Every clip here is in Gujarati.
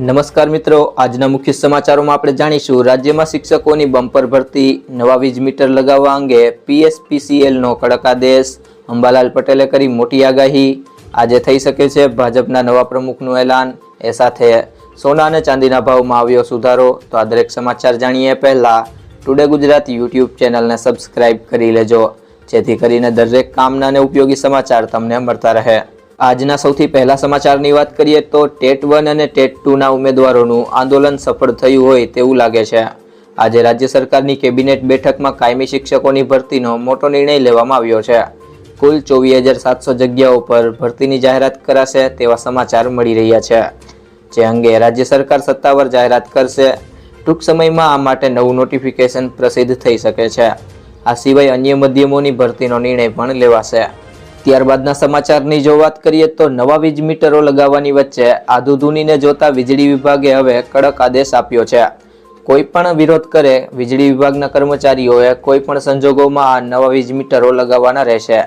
નમસ્કાર મિત્રો. આજના મુખ્ય સમાચારોમાં આપણે જાણીશું, રાજ્યમાં શિક્ષકોની બમ્પર ભરતી, નવા વીજ મીટર લગાવવા અંગે પીએસપીસીએલનો કડક આદેશ, અંબાલાલ પટેલે કરી મોટી આગાહી. આજે થઈ શકે છે ભાજપના નવા પ્રમુખનું એલાન. એ સાથે સોના અને ચાંદીના ભાવમાં આવ્યો સુધારો. તો આ દરેક સમાચાર જાણીએ પહેલા. ટુડે ગુજરાત યુટ્યુબ ચેનલને સબસ્ક્રાઇબ કરી લેજો. જેથી કરીને દરેક કામના અને ઉપયોગી સમાચાર તમને મળતા રહે. આજના સૌથી પહેલા સમાચારની વાત કરીએ તો ટેટ વન અને ટેટ ટુના ઉમેદવારોનું આંદોલન સફળ થયું હોય તેવું લાગે છે. આજે રાજ્ય સરકારની કેબિનેટ બેઠકમાં કાયમી શિક્ષકોની ભરતીનો મોટો નિર્ણય લેવામાં આવ્યો છે. કુલ ચોવીસ હજાર સાતસો જગ્યાઓ પર ભરતીની જાહેરાત કરાશે તેવા સમાચાર મળી રહ્યા છે. જે અંગે રાજ્ય સરકાર સત્તાવાર જાહેરાત કરશે. ટૂંક સમયમાં આ માટે નવું નોટિફિકેશન પ્રસિદ્ધ થઈ શકે છે. આ સિવાય અન્ય માધ્યમોની ભરતીનો નિર્ણય પણ લેવાશે. ત્યારબાદના સમાચારની જો વાત કરીએ તો નવા વીજ મીટરો લગાવવાની વચ્ચે આધુધુનીને જોતા વીજળી વિભાગે હવે કડક આદેશ આપ્યો છે. કોઈ પણ વિરોધ કરે વીજળી વિભાગના કર્મચારીઓએ કોઈ પણ સંજોગોમાં આ નવા વીજ મીટરો લગાવવાના રહેશે.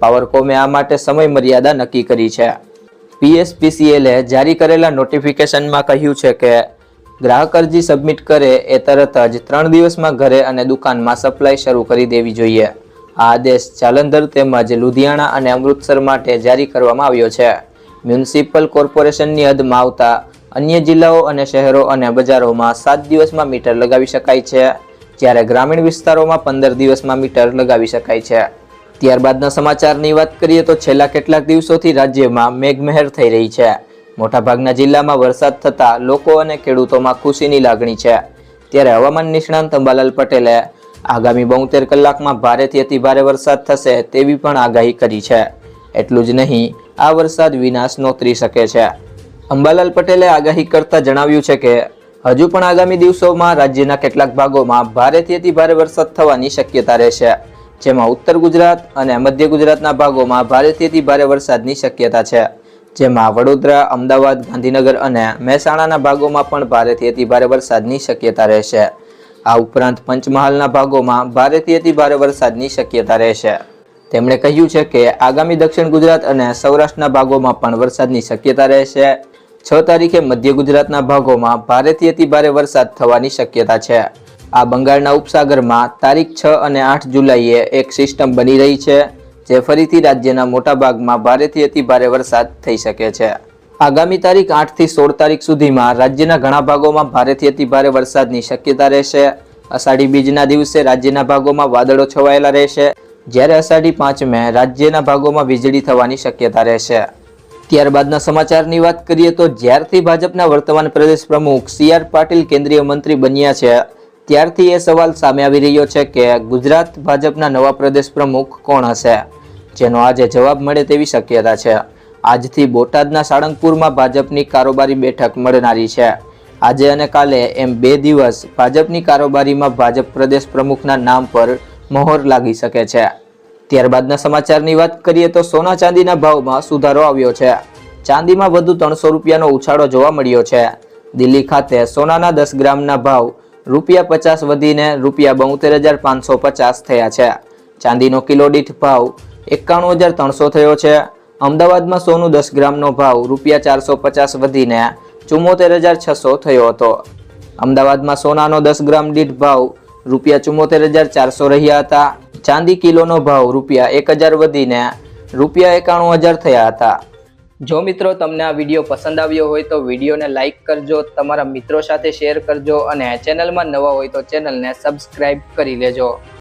પાવરકોમે આ માટે સમય મર્યાદા નક્કી કરી છે. પીએસપીસીએલે જારી કરેલા નોટિફિકેશનમાં કહ્યું છે કે, ગ્રાહક અરજી સબમિટ કરે એ તરત જ ત્રણ દિવસમાં ઘરે અને દુકાનમાં સપ્લાય શરૂ કરી દેવી જોઈએ. આ આદેશ જાલંધર તેમજ લુધિયાણા અને અમૃતસર માટે જારી કરવામાં આવ્યો છે. મ્યુનિસિપલ કોર્પોરેશનની હદમાં આવતા અન્ય જિલ્લાઓ અને શહેરો અને બજારોમાં સાત દિવસમાં મીટર લગાવી શકાય છે. જ્યારે ગ્રામીણ વિસ્તારોમાં પંદર દિવસમાં મીટર લગાવી શકાય છે. ત્યારબાદના સમાચારની વાત કરીએ તો છેલ્લા કેટલાક દિવસોથી રાજ્યમાં મેઘમહેર થઈ રહી છે. મોટાભાગના જિલ્લામાં વરસાદ થતાં લોકો અને ખેડૂતોમાં ખુશીની લાગણી છે. ત્યારે હવામાન નિષ્ણાંત અંબાલાલ પટેલે આગામી બોતેર કલાકમાં ભારેથી અતિ ભારે વરસાદ થશે તેવી પણ આગાહી કરી છે. એટલું જ નહીં, આ વરસાદ વિનાશ નોતરી શકે છે. અંબાલાલ પટેલે આગાહી કરતા જણાવ્યું છે કે, હજુ પણ આગામી દિવસોમાં રાજ્યના કેટલાક ભાગોમાં ભારેથી અતિ ભારે વરસાદ થવાની શક્યતા રહેશે, જેમાં ઉત્તર ગુજરાત અને મધ્ય ગુજરાતના ભાગોમાં ભારેથી અતિ ભારે વરસાદની શક્યતા છે. જેમાં વડોદરા, અમદાવાદ, ગાંધીનગર અને મહેસાણાના ભાગોમાં પણ ભારેથી અતિ ભારે વરસાદની શક્યતા રહેશે. આ ઉપરાંત પંચમહાલના ભાગોમાં ભારેથી ભારે વરસાદની શક્યતા રહેશે. તેમણે કહ્યું છે કે આગામી દક્ષિણ ગુજરાત અને સૌરાષ્ટ્રના ભાગોમાં પણ વરસાદની શક્યતા રહેશે. છ તારીખે મધ્ય ગુજરાતના ભાગોમાં ભારેથી ભારે વરસાદ થવાની શક્યતા છે. આ બંગાળના ઉપસાગરમાં તારીખ છ અને આઠ જુલાઈએ એક સિસ્ટમ બની રહી છે, જે ફરીથી રાજ્યના મોટા ભાગમાં ભારેથી અતિ ભારે વરસાદ થઈ શકે છે. આગામી તારીખ આઠથી સોળ તારીખ સુધીમાં રાજ્યના ઘણા ભાગોમાં ભારેથી અતિ ભારે વરસાદની શક્યતા રહેશે. અષાઢી બીજના દિવસે રાજ્યના ભાગોમાં વાદળો છવાયેલા રહેશે. જ્યારે અષાઢી પાંચમે રાજ્યના ભાગોમાં વીજળી થવાની શક્યતા રહેશે. ત્યારબાદના સમાચારની વાત કરીએ તો જ્યારથી ભાજપના વર્તમાન પ્રદેશ પ્રમુખ સી આર પાટીલ કેન્દ્રીય મંત્રી બન્યા છે, ત્યારથી એ સવાલ સામે આવી રહ્યો છે કે ગુજરાત ભાજપના નવા પ્રદેશ પ્રમુખ કોણ હશે? જેનો આજે જવાબ મળે તેવી શક્યતા છે. આજથી બોટાદના સાળંગપુરમાં ભાજપની કારોબારી બેઠક મળનારી છે. આજે અને કાલે એમ બે દિવસ ભાજપની કારોબારીમાં ભાજપ પ્રદેશ પ્રમુખના નામ પર મહોર લાગી શકે છે. ત્યારબાદના સમાચારની વાત કરીએ તો સોના ચાંદીના ભાવમાં સુધારો આવ્યો છે. ચાંદીમાં વધુ ત્રણસો રૂપિયાનો ઉછાળો જોવા મળ્યો છે. દિલ્હી ખાતે સોનાના દસ ગ્રામના ભાવ રૂપિયા પચાસ વધીને રૂપિયા બોતેર હજાર પાંચસો પચાસ થયા છે. ચાંદીનો કિલો દીઠ ભાવ એકાણું હજાર ત્રણસો થયો છે. અમદાવાદમાં સોનું દસ ગ્રામનો ભાવ રૂપિયા ચારસો પચાસ વધીને ચુમ્મોતેર હજાર છસો થયો હતો. અમદાવાદમાં સોનાનો દસ ગ્રામ દીઠ ભાવ રૂપિયા ચુમ્મોતેર હજાર ચારસો રહ્યા હતા. ચાંદી કિલોનો ભાવ રૂપિયા એક હજાર વધીને રૂપિયા એકાણું હજાર થયા હતા. જો મિત્રો તમને આ વીડિયો પસંદ આવ્યો હોય તો વિડીયોને લાઇક કરજો, તમારા મિત્રો સાથે શેર કરજો અને ચેનલમાં નવા હોય તો ચેનલને સબસ્ક્રાઈબ કરી લેજો.